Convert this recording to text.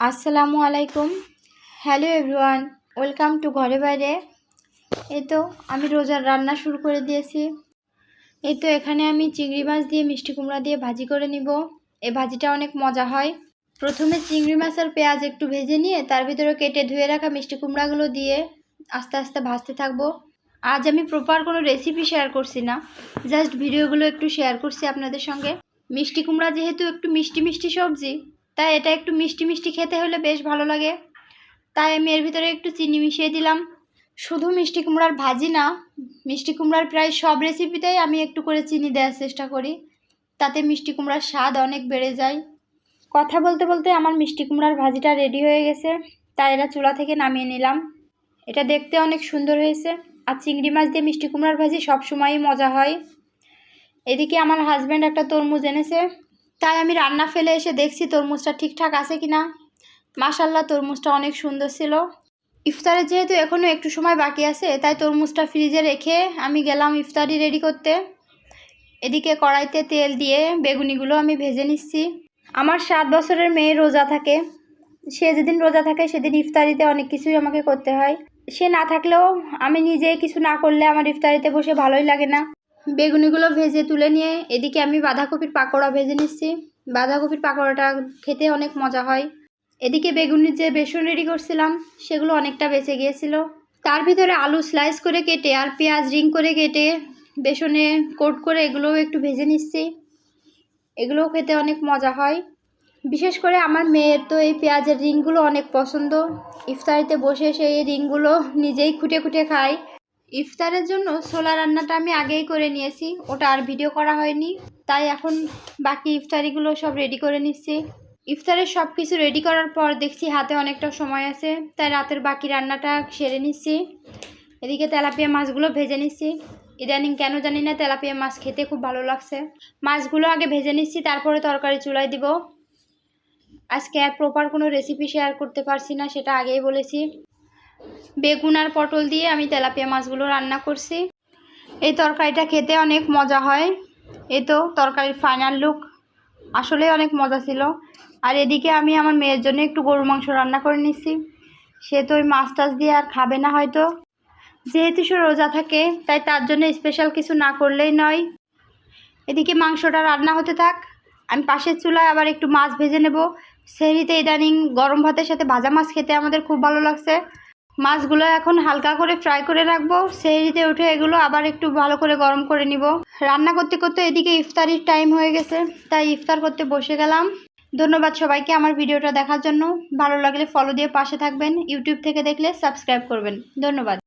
আসসালামু আলাইকুম। Hello everyone welcome to ঘরে বাইরে। এই তো আমি রোজার রান্না শুরু করে দিয়েছি। এই তো এখানে আমি চিংড়ি মাছ দিয়ে মিষ্টি কুমড়া দিয়ে ভাজি করে নিব। এই ভাজিটা অনেক মজা হয়। প্রথমে চিংড়ি মাছ আর পেঁয়াজ একটু ভেজে নিয়ে তার ভিতরে কেটে ধুয়ে রাখা মিষ্টি কুমড়াগুলো দিয়ে আস্তে আস্তে ভাজতে থাকব। আজ আমি প্রপার কোনো রেসিপি শেয়ার করছি না। জাস্ট ভিডিওগুলো একটু শেয়ার করছি আপনাদের সঙ্গে। মিষ্টি কুমড়া যেহেতু একটু মিষ্টি মিষ্টি সবজি তাই এটা একটু মিষ্টি মিষ্টি খেতে হলে বেশ ভালো লাগে। তাই আমি এর ভিতরে একটু চিনি মিশিয়ে দিলাম। শুধু মিষ্টি কুমড়ার ভাজি না, মিষ্টি কুমড়ার প্রায় সব রেসিপিতেই আমি একটু করে চিনি দেওয়ার চেষ্টা করি। তাতে মিষ্টি কুমড়ার স্বাদ অনেক বেড়ে যায়। কথা বলতে বলতে আমার মিষ্টি কুমড়ার ভাজিটা রেডি হয়ে গেছে, তাই এটা চুলা থেকে নামিয়ে নিলাম। এটা দেখতে অনেক সুন্দর হয়েছে আর চিংড়ি মাছ দিয়ে মিষ্টি কুমড়ার ভাজি সবসময়ই মজা হয়। এদিকে আমার হাজব্যান্ড একটা তরমুজ এনেছে তাই আমি রান্না ফেলে এসে দেখছি তরমুজটা ঠিকঠাক আছে কি না মাশাল্লাহ তরমুজটা অনেক সুন্দর ছিল। ইফতারে যেহেতু এখনও একটু সময় বাকি আছে, তাই তরমুজটা ফ্রিজে রেখে আমি গেলাম ইফতারি রেডি করতে। এদিকে কড়াইতে তেল দিয়ে বেগুনিগুলো আমি ভেজে নিচ্ছি। আমার সাত বছরের মেয়ে রোজা থাকে। সে যেদিন রোজা থাকে, সেদিন ইফতারিতে অনেক কিছুই আমাকে করতে হয়। সে না থাকলেও আমি নিজে কিছু না করলে আমার ইফতারিতে বসে ভালোই লাগে না। বেগুনিগুলো ভেজে তুলে নিয়ে এদিকে আমি বাঁধাকপির পাকোড়া ভেজে নিচ্ছি। বাঁধাকপির পাকোড়াটা খেতে অনেক মজা হয়। এদিকে বেগুনির যে বেসন রেডি করছিলাম, সেগুলো অনেকটা বেঁচে গিয়েছিল। তার ভিতরে আলু স্লাইস করে কেটে আর পেঁয়াজ রিং করে কেটে বেসনে কোট করে এগুলোও একটু ভেজে নিচ্ছি। এগুলোও খেতে অনেক মজা হয়। বিশেষ করে আমার মেয়ের তো এই পেঁয়াজের রিংগুলো অনেক পছন্দ। ইফতারিতে বসে সেই রিংগুলো নিজেই খুঁটে খুঁটে খায়। ইফতারের জন্য ছোলা রান্নাটা আমি আগেই করে নিয়েছি। ওটা আর ভিডিও করা হয়নি। তাই এখন বাকি ইফতারিগুলো সব রেডি করে নিচ্ছি। ইফতারের সব কিছু রেডি করার পর দেখছি হাতে অনেকটা সময় আছে। তাই রাতের বাকি রান্নাটা সেরে নিচ্ছি। এদিকে তেলাপিয়া মাছগুলো ভেজে নিচ্ছি। ইদানিং কেন জানি না তেলাপিয়া মাছ খেতে খুব ভালো লাগছে। মাছগুলো আগে ভেজে নিচ্ছি, তারপরে তরকারি চুলায় দিব। আজকে আর প্রপার কোনো রেসিপি শেয়ার করতে পারছি না, সেটা আগেই বলেছি। বেগুন আর পটল দিয়ে আমি তেলাপিয়া মাছগুলো রান্না করছি। এই তরকারিটা খেতে অনেক মজা হয়। এই তো তরকারির ফাইনাল লুক আসলে অনেক মজা ছিল। আর এদিকে আমি আমার মেয়ের জন্য একটু গরু মাংস রান্না করে নিচ্ছি সে তো ওই মাছ টাছ দিয়ে আর খাবে না হয়তো। যেহেতু সে রোজা থাকে, তাই তার জন্য স্পেশাল কিছু না করলেই নয়। এদিকে মাংসটা রান্না হতে থাক। আমি পাশের চুলায় আবার একটু মাছ ভেজে নেব। সেহরিতে ইদানিং গরম ভাতের সাথে ভাজা মাছ খেতে আমাদের খুব ভালো লাগছে। মাছগুলো এখন হালকা করে ফ্রাই করে রাখব। সেহরিতে উঠে এগুলো আবার একটু ভালো করে গরম করে নিব। রান্না করতে করতে এদিকে ইফতারির টাইম হয়ে গেছে, তাই ইফতার করতে বসে গেলাম। ধন্যবাদ সবাইকে আমার ভিডিওটা দেখার জন্য। ভালো লাগলে ফলো দিয়ে পাশে থাকবেন। ইউটিউব থেকে দেখলে সাবস্ক্রাইব করবেন। ধন্যবাদ।